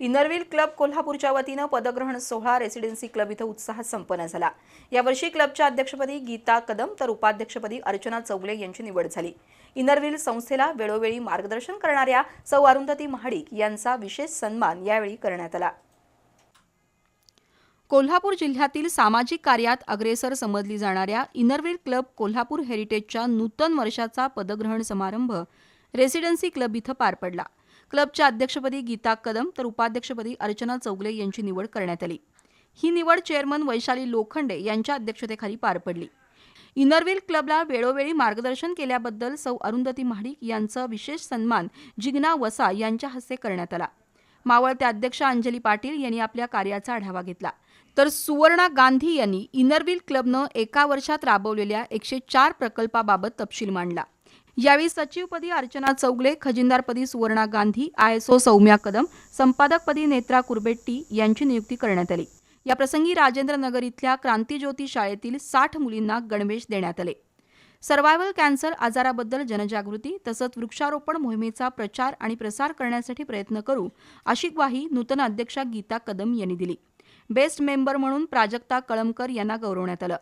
Inner Wheel club कोल्हापूरच्या वतीनं पदग्रहण सोहळा रेसिडेन्सी क्लब इथं उत्साहात संपन्न झाला. यावर्षी क्लबच्या अध्यक्षपदी गीता कदम तर उपाध्यक्षपदी अर्चना चौगले यांची निवड झाली. इनरव्हील संस्थेला वेळोवेळी मार्गदर्शन करणाऱ्या सौ अरुंधती महाडिक यांचा विशेष सन्मान यावेळी करण्यात आला. कोल्हापूर जिल्ह्यातील सामाजिक कार्यात अग्रेसर समजली जाणाऱ्या इनरव्हील क्लब कोल्हापूर हेरिटेजच्या नूतन वर्षाचा पदग्रहण समारंभ रेसिडेन्सी क्लब इथं पार पडला. क्लबच्या अध्यक्षपदी गीता कदम तर उपाध्यक्षपदी अर्चना चौगले यांची निवड करण्यात आली. ही निवड चेअरमन वैशाली लोखंडे यांच्या अध्यक्षतेखाली पार पडली. इनरव्हील क्लबला वेळोवेळी मार्गदर्शन केल्याबद्दल सौ अरुंधती महाडिक यांचा विशेष सन्मान जिग्ना वसा यांच्या हस्ते करण्यात आला. मावळत्या अध्यक्ष अंजली पाटील यांनी आपल्या कार्याचा आढावा घेतला. तर सुवर्णा गांधी यांनी इनरव्हील क्लबनं एका वर्षात राबवलेल्या एकशे चार प्रकल्पाबाबत तपशील मांडला. यावेळी सचिवपदी अर्चना चौगले खजिनदारपदी सुवर्णा गांधी आयएसओ सौम्या कदम संपादकपदी नेत्रा कुरबेट्टी यांची नियुक्ती करण्यात आली. याप्रसंगी राजेंद्र नगर इथल्या क्रांतीज्योती शाळेतील साठ मुलींना गणवेश देण्यात आले. सर्वायवल कॅन्सर आजाराबद्दल जनजागृती तसंच वृक्षारोपण मोहिमेचा प्रचार आणि प्रसार करण्यासाठी प्रयत्न करू अशी ग्वाही नूतन अध्यक्षा गीता कदम यांनी दिली. बेस्ट मेंबर म्हणून प्राजक्ता कळमकर यांना गौरवण्यात आलं.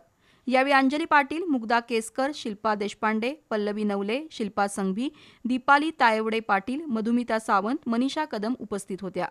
यावेळी अंजली पाटील मुग्धा केसकर शिल्पा देशपांडे पल्लवी नवले शिल्पा संघवी दीपाली तायवडे पाटील मधुमिता सावंत मनीषा कदम उपस्थित होत्या.